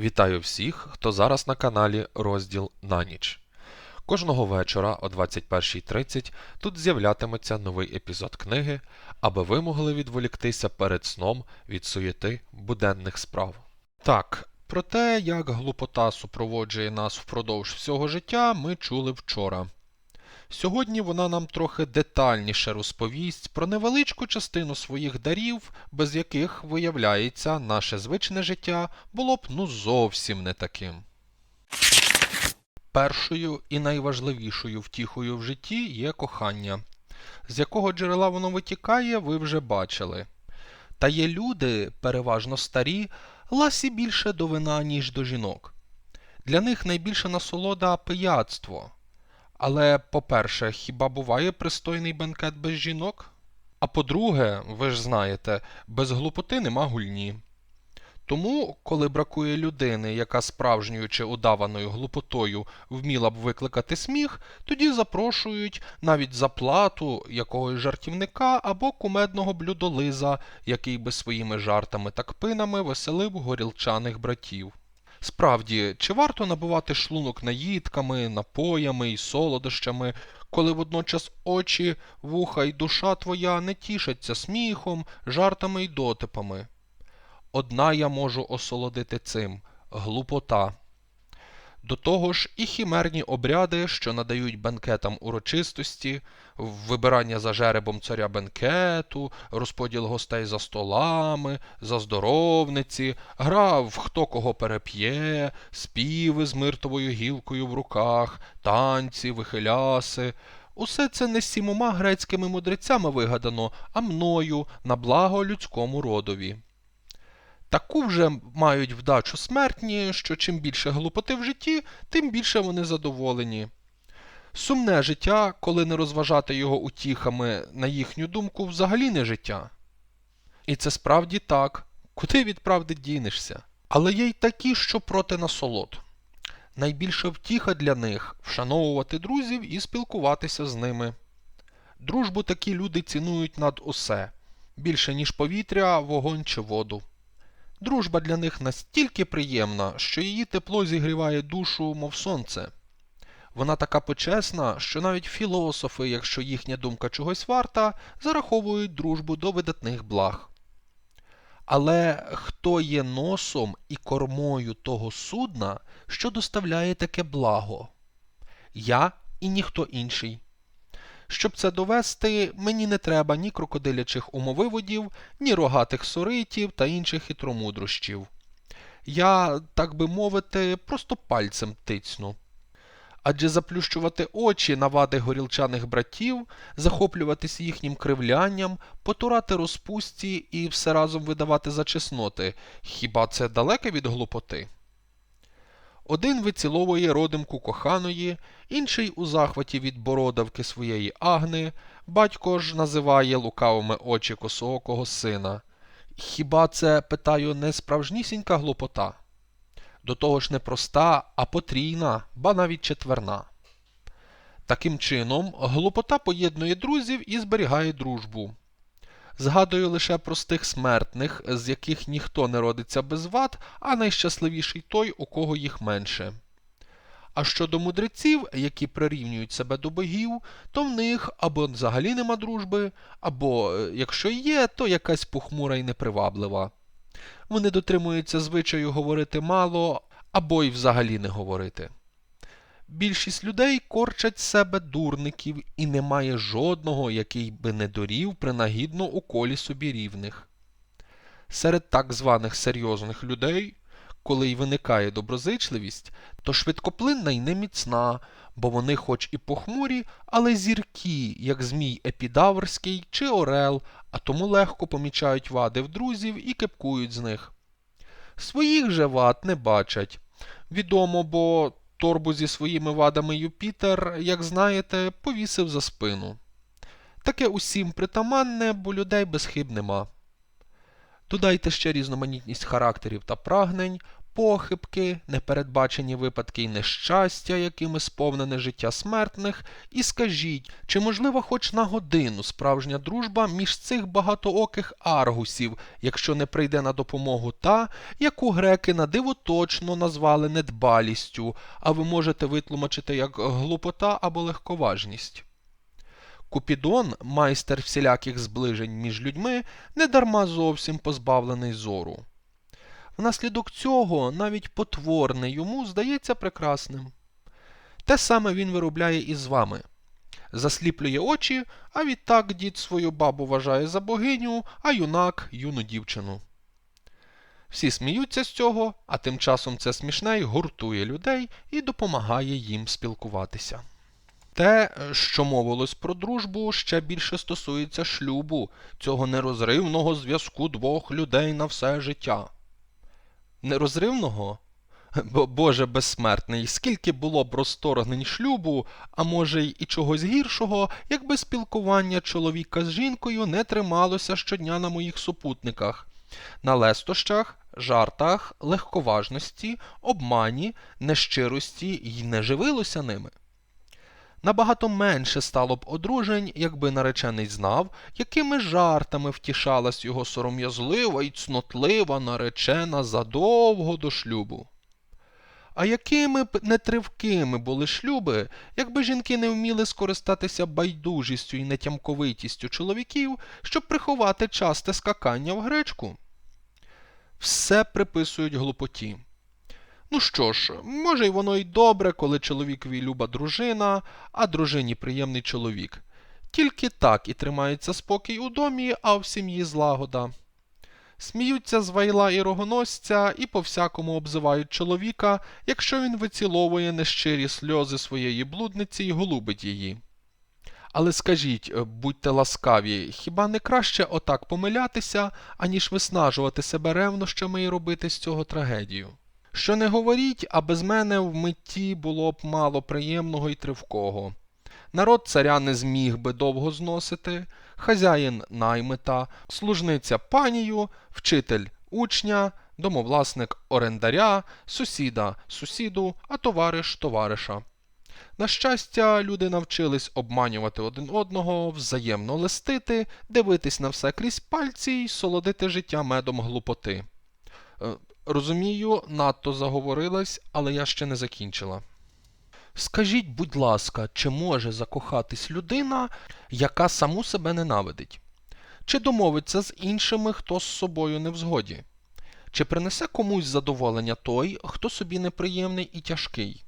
Вітаю всіх, хто зараз на каналі Розділ на ніч. Кожного вечора о 21.30 тут з'являтиметься новий епізод книги, аби ви могли відволіктися перед сном від суєти буденних справ. Так, про те, як глупота супроводжує нас впродовж всього життя, ми чули вчора. Сьогодні вона нам трохи детальніше розповість про невеличку частину своїх дарів, без яких, виявляється, наше звичне життя було б ну зовсім не таким. Першою і найважливішою втіхою в житті є кохання. З якого джерела воно витікає, ви вже бачили. Та є люди, переважно старі, ласі більше до вина, ніж до жінок. Для них найбільша насолода пияцтво. Але, по-перше, хіба буває пристойний бенкет без жінок? А по-друге, ви ж знаєте, без глупоти нема гульні. Тому, коли бракує людини, яка справжньою чи удаваною глупотою вміла б викликати сміх, тоді запрошують навіть за плату якогось жартівника або кумедного блюдолиза, який би своїми жартами та кпинами веселив горілчаних братів. Справді, чи варто набувати шлунок наїдками, напоями і солодощами, коли водночас очі, вуха й душа твоя не тішаться сміхом, жартами й дотипами? Одна я можу осолодити цим глупота. До того ж, і хімерні обряди, що надають бенкетам урочистості, вибирання за жеребом царя бенкету, розподіл гостей за столами, заздоровниці, гра в хто кого переп'є, співи з миртовою гілкою в руках, танці, вихиляси. Усе це не сімома грецькими мудрецями вигадано, а мною на благо людському родові. Таку вже мають вдачу смертні, що чим більше глупоти в житті, тим більше вони задоволені. Сумне життя, коли не розважати його утіхами, на їхню думку, взагалі не життя. І це справді так, куди від правди дінешся. Але є й такі, що проти насолод. Найбільша втіха для них вшановувати друзів і спілкуватися з ними. Дружбу такі люди цінують над усе більше, ніж повітря, вогонь чи воду. Дружба для них настільки приємна, що її тепло зігріває душу, мов сонце. Вона така почесна, що навіть філософи, якщо їхня думка чогось варта, зараховують дружбу до видатних благ. Але хто є носом і кормою того судна, що доставляє таке благо? Я і ніхто інший. Щоб це довести, мені не треба ні крокодилячих умовиводів, ні рогатих соритів та інших хитромудрощів. Я, так би мовити, просто пальцем тицну. Адже заплющувати очі на вади горілчаних братів, захоплюватись їхнім кривлянням, потурати розпусті і все разом видавати за чесноти, хіба це далеке від глупоти? Один виціловує родимку коханої, інший у захваті від бородавки своєї агни, батько ж називає лукавими очі косоокого сина. Хіба це, питаю, не справжнісінька глупота? До того ж не проста, а потрійна, ба навіть четверна. Таким чином, глупота поєднує друзів і зберігає дружбу. Згадую лише простих смертних, з яких ніхто не родиться без вад, а найщасливіший той, у кого їх менше. А щодо мудреців, які прирівнюють себе до богів, то в них або взагалі нема дружби, або, е, якщо є, то якась похмура і неприваблива. Вони дотримуються звичаю говорити мало, або й взагалі не говорити. Більшість людей корчать себе дурників і немає жодного, який би не дорів принагідно у колі собі рівних. Серед так званих серйозних людей, коли й виникає доброзичливість, то швидкоплинна й неміцна, бо вони хоч і похмурі, але зіркі, як змій епідаврський чи орел, а тому легко помічають вади в друзів і кепкують з них. Своїх же вад не бачать. Відомо, бо торбу зі своїми вадами Юпітер, як знаєте, повісив за спину. Таке усім притаманне, бо людей без хиб нема. Додайте ще різноманітність характерів та прагнень, похибки, непередбачені випадки і нещастя, якими сповнене життя смертних, і скажіть, чи можлива хоч на годину справжня дружба між цих багатооких аргусів, якщо не прийде на допомогу та, яку греки на диво точно назвали недбалістю, а ви можете витлумачити як глупота або легковажність? Купідон, майстер всіляких зближень між людьми, недарма зовсім позбавлений зору. Внаслідок цього навіть потворне йому здається прекрасним. Те саме він виробляє і з вами. Засліплює очі, а відтак дід свою бабу вважає за богиню, а юнак юну дівчину. Всі сміються з цього, а тим часом це смішне й гуртує людей і допомагає їм спілкуватися. Те, що мовилось про дружбу, ще більше стосується шлюбу, цього нерозривного зв'язку двох людей на все життя. Нерозривного? Бо, Боже безсмертний, скільки було б розторгнень шлюбу, а може й і чогось гіршого, якби спілкування чоловіка з жінкою не трималося щодня на моїх супутниках, на лестощах, жартах, легковажності, обмані, нещирості й не живилося ними. Набагато менше стало б одружень, якби наречений знав, якими жартами втішалась його сором'язлива і цнотлива наречена задовго до шлюбу. А якими б нетривкими були шлюби, якби жінки не вміли скористатися байдужістю і нетямковитістю чоловіків, щоб приховати часте скакання в гречку? Все приписують глупоті. Ну що ж, може й воно й добре, коли чоловікові люба дружина, а дружині приємний чоловік. Тільки так і тримається спокій у домі, а в сім'ї злагода. Сміються з вайла і рогоносця і по всякому обзивають чоловіка, якщо він виціловує нещирі сльози своєї блудниці і голубить її. Але скажіть, будьте ласкаві, хіба не краще отак помилятися, аніж виснажувати себе ревнощами і робити з цього трагедію? Що не говоріть, а без мене в митті було б мало приємного і тривкого. Народ царя не зміг би довго зносити, хазяїн наймита, служниця панію, вчитель учня, домовласник орендаря, сусіда сусіду, а товариш товариша. На щастя, люди навчились обманювати один одного, взаємно листити, дивитись на все крізь пальці й солодити життя медом глупоти. Розумію, надто заговорилась, але я ще не закінчила. Скажіть, будь ласка, чи може закохатись людина, яка саму себе ненавидить? Чи домовиться з іншими, хто з собою не в згоді? Чи принесе комусь задоволення той, хто собі неприємний і тяжкий?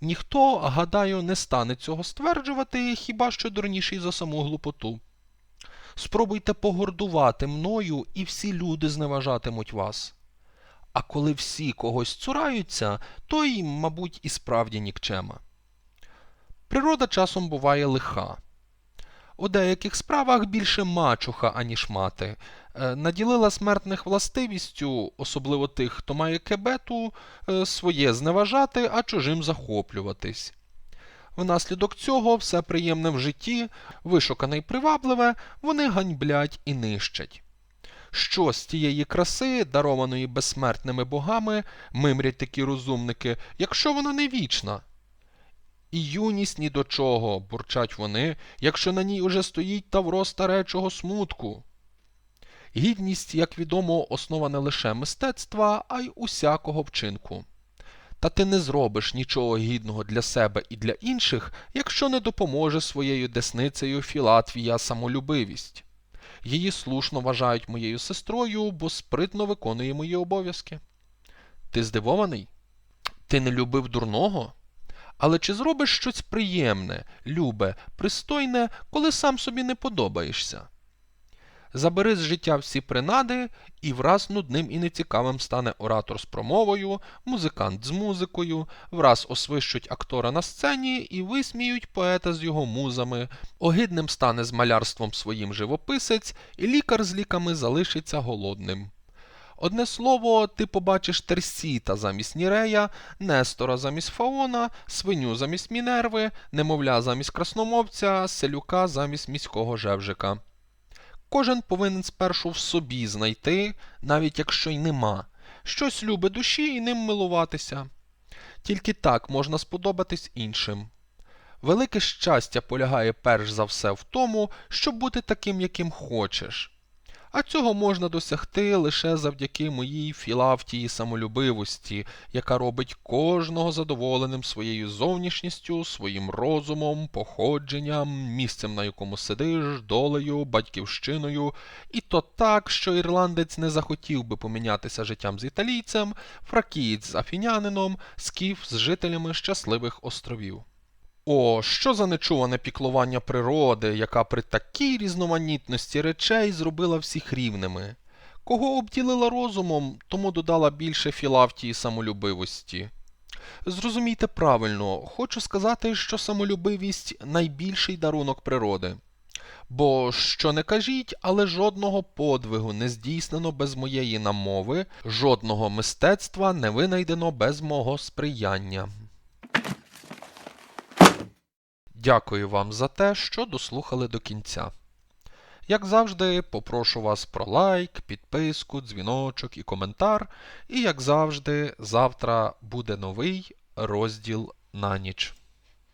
Ніхто, гадаю, не стане цього стверджувати, хіба що дурніший за саму глупоту. Спробуйте погордувати мною, і всі люди зневажатимуть вас. А коли всі когось цураються, то й, мабуть, і справді нікчема. Природа часом буває лиха. У деяких справах більше мачуха, аніж мати, е, наділила смертних властивістю, особливо тих, хто має кебету, е, своє зневажати, а чужим захоплюватись. Внаслідок цього все приємне в житті, вишукане й привабливе, вони ганьблять і нищать що з тієї краси, дарованої безсмертними богами, мимрять такі розумники, якщо вона не вічна? І юність ні до чого, бурчать вони, якщо на ній уже стоїть тавро старечого смутку. Гідність, як відомо, основа не лише мистецтва, а й усякого вчинку. Та ти не зробиш нічого гідного для себе і для інших, якщо не допоможе своєю десницею Філатвія самолюбивість. Її слушно вважають моєю сестрою, бо спритно виконує мої обов'язки. Ти здивований? Ти не любив дурного? Але чи зробиш щось приємне, любе, пристойне, коли сам собі не подобаєшся? Забери з життя всі принади, і враз нудним і нецікавим стане оратор з промовою, музикант з музикою, враз освищуть актора на сцені і висміють поета з його музами, огидним стане з малярством своїм живописець, і лікар з ліками залишиться голодним. Одне слово, ти побачиш Терсіта замість Нірея, Нестора замість Фаона, свиню замість Мінерви, немовля замість красномовця, селюка замість міського жевжика. Кожен повинен спершу в собі знайти, навіть якщо й нема, щось любе душі і ним милуватися. Тільки так можна сподобатись іншим. Велике щастя полягає перш за все в тому, щоб бути таким, яким хочеш. А цього можна досягти лише завдяки моїй філавтії самолюбивості, яка робить кожного задоволеним своєю зовнішністю, своїм розумом, походженням, місцем, на якому сидиш, долею, батьківщиною, і то так, що ірландець не захотів би помінятися життям з італійцем, фракієць з афінянином, скіф з жителями щасливих островів. О, що за нечуване піклування природи, яка при такій різноманітності речей зробила всіх рівними. Кого обділила розумом, тому додала більше філавтії самолюбивості. Зрозумійте правильно, хочу сказати, що самолюбивість найбільший дарунок природи. Бо що не кажіть, але жодного подвигу не здійснено без моєї намови, жодного мистецтва не винайдено без мого сприяння. Дякую вам за те, що дослухали до кінця. Як завжди, попрошу вас про лайк, підписку, дзвіночок і коментар. І як завжди, завтра буде новий розділ на ніч.